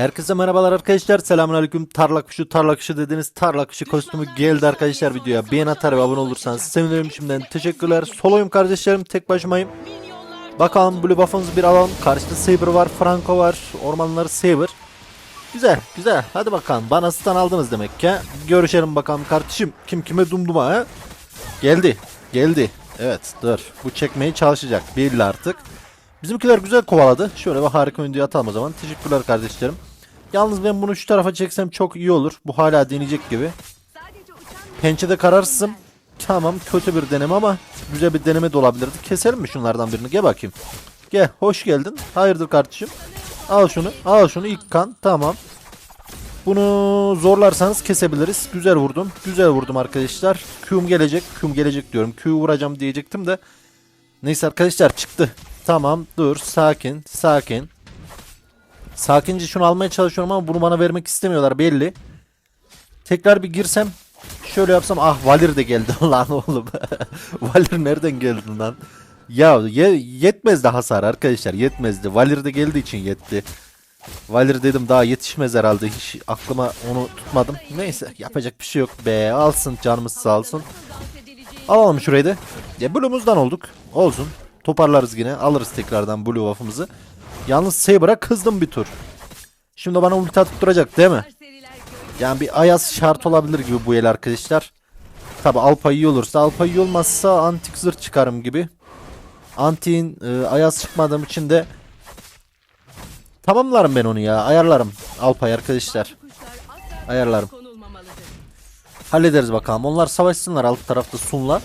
Herkese merhabalar arkadaşlar. Selamünaleyküm. Tarla kuşu, tarla kuşu dediniz. Tarla kuşu kostümü geldi arkadaşlar videoya. Beğen atar ve abone olursanız sevinirim şimdiden. Teşekkürler. Soloyum kardeşlerim. Tek başımayım. Bakalım Blue Buff'ımızı bir alalım. Karşıda Saber var, Franco var. Ormanları Saber. Güzel, güzel. Hadi bakalım. Bana stun aldınız demek ki. Görüşelim bakalım kardeşim. Kim kime dumduma ha? Geldi. Geldi. Evet dur. Bu çekmeye çalışacak. Belli artık. Bizimkiler güzel kovaladı. Şöyle bir harika oyuncuya atalım o zaman. Teşekkürler kardeşlerim. Yalnız ben bunu şu tarafa çeksem çok iyi olur. Bu hala deneyecek gibi. Pençede kararsızım. Tamam kötü bir deneme ama güzel bir deneme de olabilirdi. Keselim mi şunlardan birini? Gel bakayım. Gel hoş geldin. Hayırdır kardeşim? Al şunu. Al şunu ilk kan. Tamam. Bunu zorlarsanız kesebiliriz. Güzel vurdum. Güzel vurdum arkadaşlar. Q'm gelecek. Q'm gelecek diyorum. Q vuracağım diyecektim de. Neyse arkadaşlar çıktı. Tamam dur sakin sakin. Sakince şunu almaya çalışıyorum ama bunu bana vermek istemiyorlar belli. Tekrar bir girsem şöyle yapsam ah Valir de geldi lan oğlum. Valir nereden geldi lan? Ya ye- yetmezdi hasar arkadaşlar yetmezdi. Valir de geldiği için yetti. Valir dedim daha yetişmez herhalde. Hiç aklıma onu tutmadım. Neyse yapacak bir şey yok be. Alsın canımız sağ olsun. Alalım şurayı da. Ya Blue'muzdan olduk. Olsun. Toparlarız yine. Alırız tekrardan Blue Waff'ımızı. Yalnız Saber'a kızdım bir tur. Şimdi bana ulti atıp duracak değil mi? Yani bir Ayaz şart olabilir gibi bu el arkadaşlar. Tabi Alpa iyi olursa. Alpa iyi olmazsa antik zırh çıkarım gibi. Antik'in e, Ayaz çıkmadığım için de tamamlarım ben onu ya. Ayarlarım Alpa'yı arkadaşlar. Ayarlarım. Hallederiz bakalım. Onlar savaşsınlar alt tarafta Sun'la.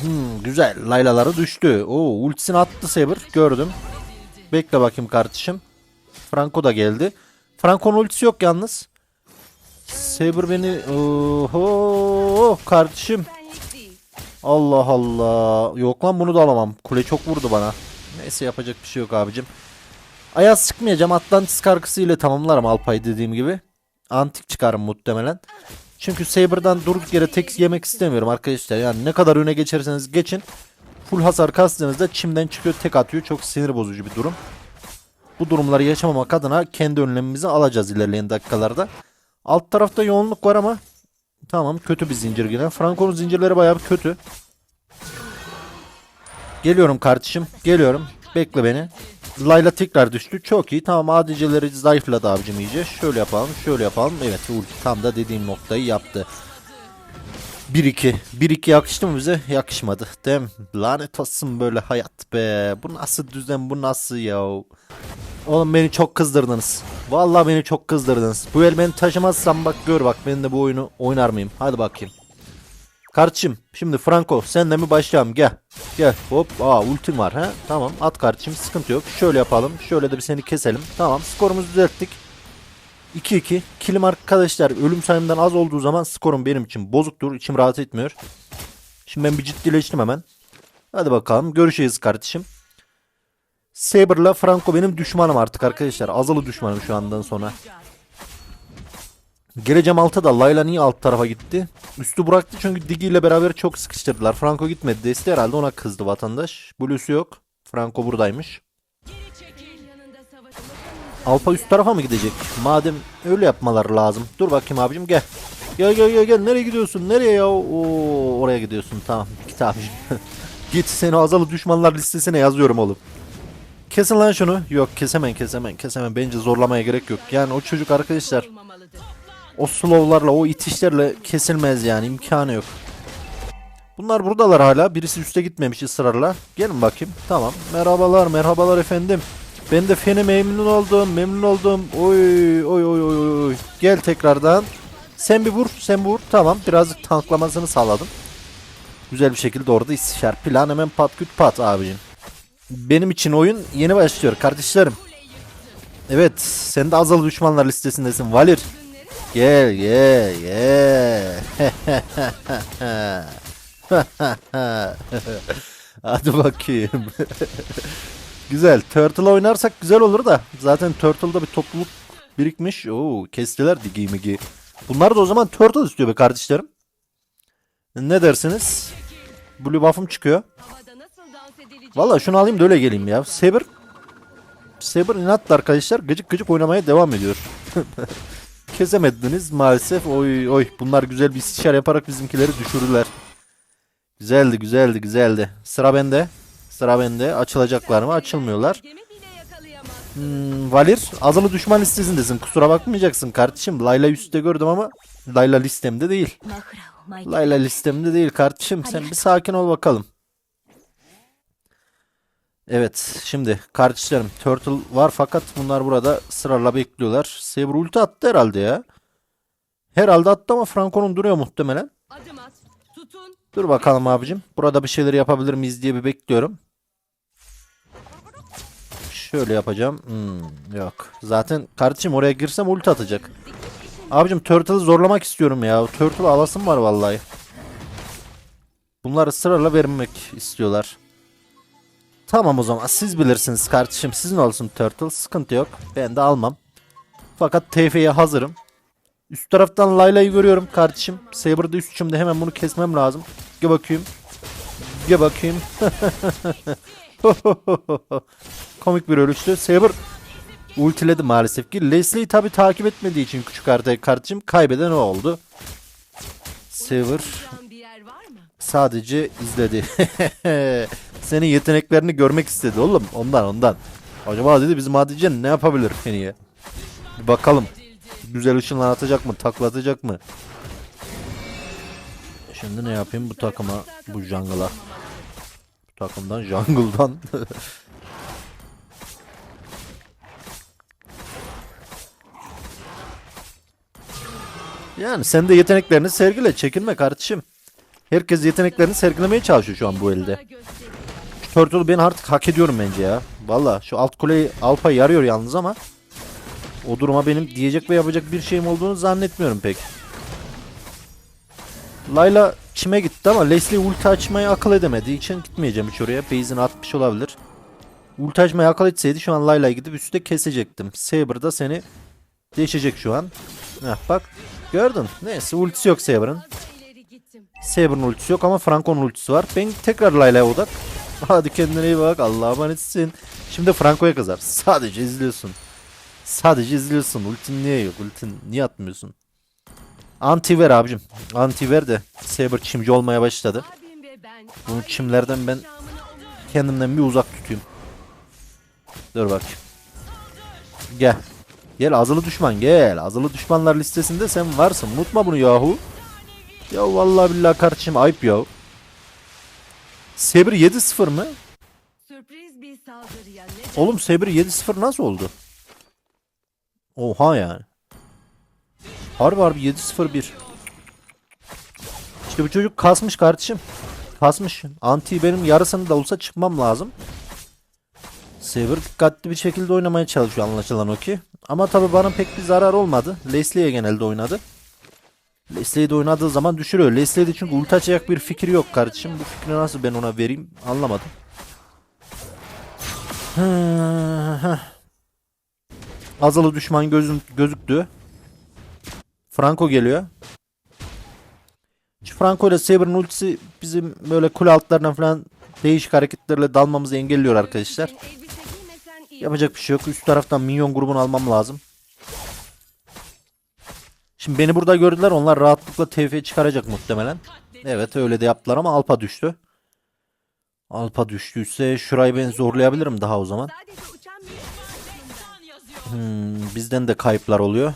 Hmm, güzel. Laylaları düştü. Oo, ultisini attı Saber. Gördüm. Bekle bakayım kardeşim. Franco da geldi. Franco'nun ultisi yok yalnız. Saber beni... Oho kardeşim. Allah Allah. Yok lan bunu da alamam. Kule çok vurdu bana. Neyse yapacak bir şey yok abicim. Ayaz sıkmayacağım. Atlantis kargısı ile tamamlarım Alpay'ı dediğim gibi. Antik çıkarım muhtemelen. Çünkü Saber'dan durduk yere tek yemek istemiyorum arkadaşlar. Yani ne kadar öne geçerseniz geçin. Full hasar kastığınızda çimden çıkıyor tek atıyor. Çok sinir bozucu bir durum. Bu durumları yaşamamak adına kendi önlemimizi alacağız ilerleyen dakikalarda. Alt tarafta yoğunluk var ama tamam kötü bir zincir yine. Franco'nun zincirleri bayağı kötü. Geliyorum kardeşim. Geliyorum. Bekle beni. Layla tekrar düştü. Çok iyi. Tamam ADC'leri zayıfladı abicim iyice. Şöyle yapalım. Şöyle yapalım. Evet ulti tam da dediğim noktayı yaptı. 1-2. 1-2 yakıştı mı bize? Yakışmadı. Değil mi? Lanet olsun böyle hayat be. Bu nasıl düzen bu nasıl ya? Oğlum beni çok kızdırdınız. Vallahi beni çok kızdırdınız. Bu el beni taşımazsam bak gör bak ben de bu oyunu oynar mıyım? Hadi bakayım. Kardeşim şimdi Franco senle mi başlayalım gel. Gel hop aa ultim var ha tamam at kardeşim sıkıntı yok. Şöyle yapalım şöyle de bir seni keselim. Tamam skorumuzu düzelttik. 2-2 kilim arkadaşlar ölüm sayımdan az olduğu zaman skorum benim için bozuktur içim rahat etmiyor. Şimdi ben bir ciddileştim hemen. Hadi bakalım görüşeceğiz kardeşim. Saber'la Franco benim düşmanım artık arkadaşlar. Azalı düşmanım şu andan sonra. Geleceğim alta da Layla niye alt tarafa gitti? Üstü bıraktı çünkü Digi ile beraber çok sıkıştırdılar. Franco gitmedi. Desti herhalde ona kızdı vatandaş. Blue'su yok. Franco buradaymış. Alpa üst tarafa mı gidecek? Madem öyle yapmaları lazım. Dur bakayım abicim gel. Gel gel gel gel. Nereye gidiyorsun? Nereye ya? Oo, oraya gidiyorsun. Tamam. Git abicim. Git seni azalı düşmanlar listesine yazıyorum oğlum. Kesin lan şunu. Yok kesemen kesemen kesemen. Bence zorlamaya gerek yok. Yani o çocuk arkadaşlar o slowlarla o itişlerle kesilmez yani imkanı yok. Bunlar buradalar hala. Birisi üste gitmemiş ısrarla. Gelin bakayım. Tamam. Merhabalar merhabalar efendim. Ben de feni memnun oldum memnun oldum. Oy oy oy oy oy. Gel tekrardan. Sen bir vur sen vur. Tamam birazcık tanklamasını sağladım. Güzel bir şekilde orada istişar. Plan hemen pat küt pat abicim. Benim için oyun yeni başlıyor kardeşlerim. Evet sen de azalı düşmanlar listesindesin Valir. Gel gel gel. Hadi bakayım. güzel. Turtle oynarsak güzel olur da. Zaten Turtle'da bir topluluk birikmiş. Oo, kestiler digi migi. Bunlar da o zaman Turtle istiyor be kardeşlerim. Ne dersiniz? Blue buff'ım çıkıyor. Valla şunu alayım da öyle geleyim ya. Saber. Saber inatla arkadaşlar gıcık gıcık oynamaya devam ediyor. Kesemediniz maalesef. Oy oy bunlar güzel bir istişare yaparak bizimkileri düşürürler. Güzeldi güzeldi güzeldi. Sıra bende. Sıra bende. Açılacaklar mı? Açılmıyorlar. Hmm, Valir azılı düşman listesindesin. Kusura bakmayacaksın kardeşim. Layla üstte gördüm ama Layla listemde değil. Layla listemde değil kardeşim. Sen bir sakin ol bakalım. Evet şimdi kardeşlerim Turtle var fakat bunlar burada sırayla bekliyorlar. Saber ulti attı herhalde ya. Herhalde attı ama Franco'nun duruyor muhtemelen. Dur bakalım abicim. Burada bir şeyler yapabilir miyiz diye bir bekliyorum. Şöyle yapacağım. Hmm, yok. Zaten kardeşim oraya girsem ulti atacak. Abicim Turtle'ı zorlamak istiyorum ya. Turtle alasım var vallahi. Bunları sırayla vermek istiyorlar. Tamam o zaman siz bilirsiniz kardeşim. Sizin olsun Turtle. Sıkıntı yok. Ben de almam. Fakat TF'ye hazırım. Üst taraftan Layla'yı görüyorum kardeşim. Saber'da üst içimde hemen bunu kesmem lazım. Gel bakayım. Gel bakayım. Komik bir ölüştü. Saber ultiledi maalesef ki. Leslie'yi tabi takip etmediği için küçük haritayı kardeşim kaybeden o oldu. Saber sadece izledi. Senin yeteneklerini görmek istedi oğlum. Ondan ondan. Acaba dedi bizim Hatice ne yapabilir Feni'ye? Bir bakalım. Güzel ışınlar atacak mı? Taklatacak mı? Şimdi ne yapayım bu takıma? Bu jungle'a. Bu takımdan jungle'dan. yani sen de yeteneklerini sergile. Çekinme kardeşim. Herkes yeteneklerini sergilemeye çalışıyor şu an bu elde. Şu Turtle'ı ben artık hak ediyorum bence ya. Valla şu alt kuleyi Alp'a yarıyor yalnız ama o duruma benim diyecek ve yapacak bir şeyim olduğunu zannetmiyorum pek. Layla çime gitti ama Leslie ulti açmayı akıl edemediği için gitmeyeceğim hiç oraya. Base'ini atmış olabilir. Ulti açmayı akıl etseydi şu an Layla'yı gidip üstte kesecektim. Saber da seni değişecek şu an. Heh, bak gördün. Neyse ultisi yok Saber'ın. Saber'ın ultisi yok ama Franco'nun ultisi var. Ben tekrar Layla'ya odak. Hadi kendine iyi bak. Allah'a emanetsin. Şimdi Franco'ya kızar. Sadece izliyorsun. Sadece izliyorsun. Ultin niye yok? Ultin niye atmıyorsun? Anti ver abicim. Anti ver de Saber çimci olmaya başladı. Bunu çimlerden ben kendimden bir uzak tutayım. Dur bak. Gel. Gel azılı düşman gel. Azılı düşmanlar listesinde sen varsın. Unutma bunu yahu. Ya vallahi billahi kardeşim ayıp ya. Saber 7-0 mı? Sürpriz bir saldırıya ne Oğlum Saber 7-0 nasıl oldu? Oha yani. Harbi harbi 7-0-1. İşte bu çocuk kasmış kardeşim. Kasmış. Anti benim yarısını da olsa çıkmam lazım. Saber dikkatli bir şekilde oynamaya çalışıyor anlaşılan o ki. Ama tabi bana pek bir zarar olmadı. Leslie'ye genelde oynadı. Leslie'de oynadığı zaman düşürüyor. Leslie'de çünkü ulti açacak bir fikri yok kardeşim. Bu fikri nasıl ben ona vereyim anlamadım. Azalı düşman gözün, gözüktü. Franco geliyor. Şu Franco ile Saber'ın ultisi bizim böyle kule altlarına falan değişik hareketlerle dalmamızı engelliyor arkadaşlar. Yapacak bir şey yok. Üst taraftan minyon grubunu almam lazım. Şimdi beni burada gördüler. Onlar rahatlıkla TF çıkaracak muhtemelen. Evet öyle de yaptılar ama Alpa düştü. Alpa düştüyse şurayı ben zorlayabilirim daha o zaman. Hmm, bizden de kayıplar oluyor.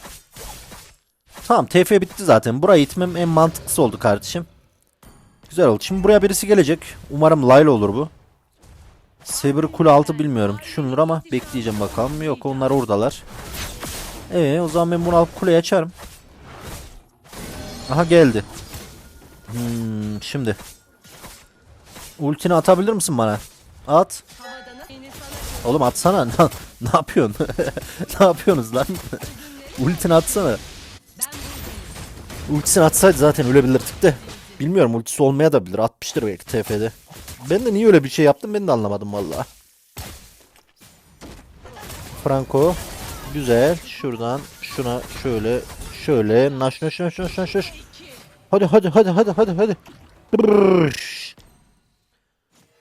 Tamam TF bitti zaten. Burayı itmem en mantıklısı oldu kardeşim. Güzel oldu. Şimdi buraya birisi gelecek. Umarım Layla olur bu. Saber kule altı bilmiyorum. Düşünülür ama bekleyeceğim bakalım. Yok onlar oradalar. Ee o zaman ben bunu alıp kuleye açarım. Aha geldi. Hmm, şimdi. Ultini atabilir misin bana? At. Oğlum atsana. Ne, yapıyorsun? ne yapıyorsunuz lan? Ultini atsana. Ultisini atsaydı zaten ölebilirdik de. Bilmiyorum ultisi olmaya da bilir. Atmıştır belki TF'de. Ben de niye öyle bir şey yaptım ben de anlamadım valla. Franco. Güzel. Şuradan şuna şöyle şöyle naş naş naş naş naş naş. Hadi hadi hadi hadi hadi hadi.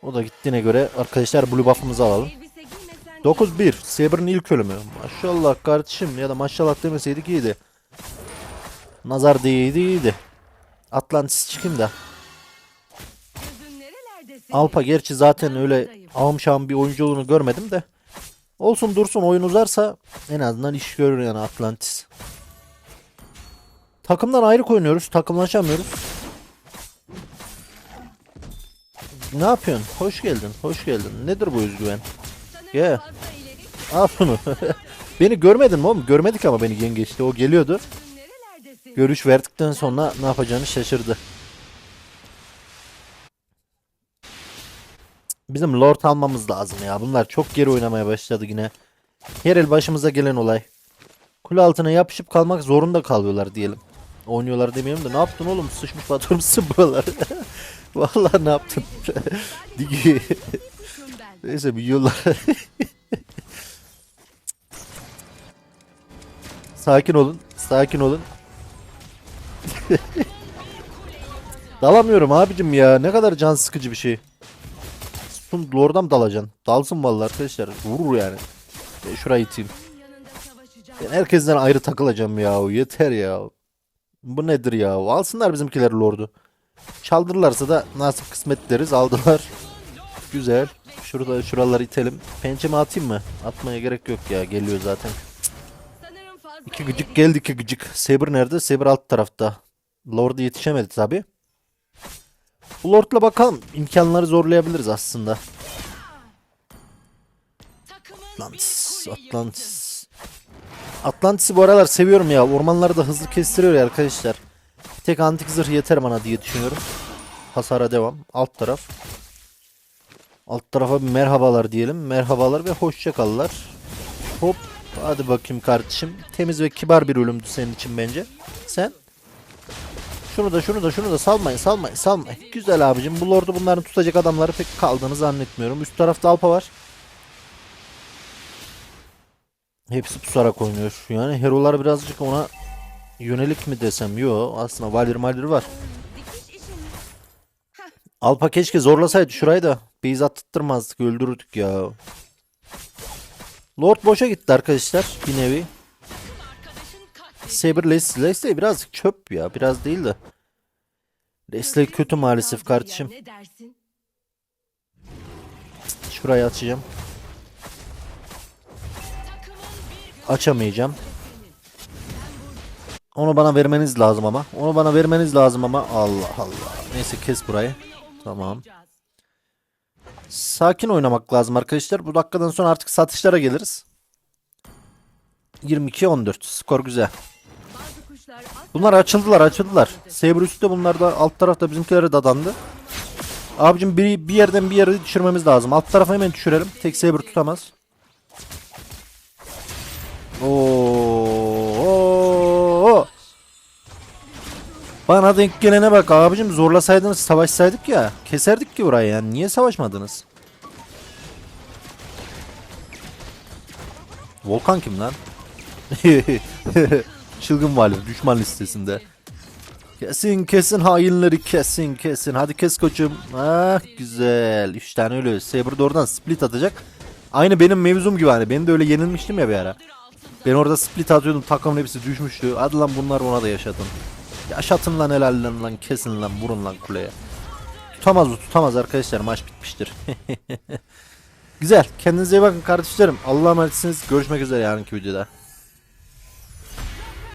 O da gittiğine göre arkadaşlar blue buff'ımızı alalım. elbise giymesen 9-1. Saber'ın ilk ölümü. Maşallah kardeşim ya da maşallah demeseydik iyiydi. Nazar değiydi iyiydi. Atlantis çıkayım da. Alpa gerçi zaten öyle şahım bir oyuncu olduğunu görmedim de. Olsun dursun oyun uzarsa en azından iş görür yani Atlantis. Takımdan ayrı oynuyoruz. Takımlaşamıyoruz. Ne yapıyorsun? Hoş geldin. Hoş geldin. Nedir bu özgüven? Gel. Al bunu. beni görmedin mi oğlum? Görmedik ama beni yengeçti. O geliyordu. Görüş verdikten sonra ne yapacağını şaşırdı. Bizim Lord almamız lazım ya. Bunlar çok geri oynamaya başladı yine. Her el başımıza gelen olay. Kule altına yapışıp kalmak zorunda kalıyorlar diyelim. Oynuyorlar demiyorum da ne yaptın oğlum? Sıçmış batırmışsın buraları. Vallahi ne yaptın? Neyse biliyorlar. sakin olun. Sakin olun. Dalamıyorum abicim ya. Ne kadar can sıkıcı bir şey. Sun lordam dalacaksın. Dalsın vallahi arkadaşlar. Vurur yani. Ben şurayı iteyim. Ben herkesten ayrı takılacağım ya. Yeter ya. Bu nedir ya? Alsınlar bizimkiler lordu. Çaldırırlarsa da nasip kısmet deriz. Aldılar. Güzel. Şurada şuraları itelim. Pençemi atayım mı? Atmaya gerek yok ya. Geliyor zaten. İki gıcık geldi iki gıcık. Saber nerede? Saber alt tarafta. Lord'a yetişemedi tabi. Lord'la bakalım. İmkanları zorlayabiliriz aslında. Atlantis. Atlantis. Atlantis'i bu aralar seviyorum ya. Ormanları da hızlı kestiriyor ya arkadaşlar. Bir tek antik zırh yeter bana diye düşünüyorum. Hasara devam. Alt taraf. Alt tarafa bir merhabalar diyelim. Merhabalar ve hoşça kallar. Hop. Hadi bakayım kardeşim. Temiz ve kibar bir ölümdü senin için bence. Sen? Şunu da şunu da şunu da salmayın salmayın salmayın. Güzel abicim. Bu lordu bunların tutacak adamları pek kaldığını zannetmiyorum. Üst tarafta Alpa var. Hepsi pusarak oynuyor. Yani herolar birazcık ona yönelik mi desem? Yo aslında Valir Malir var. Alpa keşke zorlasaydı şurayı da. Beyz attırtmazdık öldürürdük ya. Lord boşa gitti arkadaşlar bir nevi. Saber Leslie. Leslie birazcık çöp ya. Biraz değil de. Leslie kötü maalesef kardeşim. Şurayı açacağım. Açamayacağım. Onu bana vermeniz lazım ama. Onu bana vermeniz lazım ama. Allah Allah. Neyse kes burayı. Tamam. Sakin oynamak lazım arkadaşlar. Bu dakikadan sonra artık satışlara geliriz. 22-14. Skor güzel. Bunlar açıldılar açıldılar. Saber üstte bunlar da alt tarafta bizimkileri dadandı. Abicim bir, bir yerden bir yere düşürmemiz lazım. Alt tarafa hemen düşürelim. Tek Saber tutamaz. Oo. Bana denk gelene bak abicim zorlasaydınız savaşsaydık ya. Keserdik ki burayı yani. Niye savaşmadınız? Volkan kim lan? Çılgın vali düşman listesinde. Kesin kesin hainleri kesin kesin. Hadi kes koçum. Ah güzel. 3 tane öyle. Saber de oradan split atacak. Aynı benim mevzum gibi hani. Ben de öyle yenilmiştim ya bir ara. Ben orada split atıyordum. Takımın hepsi düşmüştü. Hadi lan bunlar ona da yaşatın. Yaşatın lan helal lan, lan kesin lan vurun lan kuleye. Tutamaz o tutamaz arkadaşlar maç bitmiştir. Güzel. Kendinize iyi bakın kardeşlerim. Allah'a emanetsiniz. Görüşmek üzere yarınki videoda.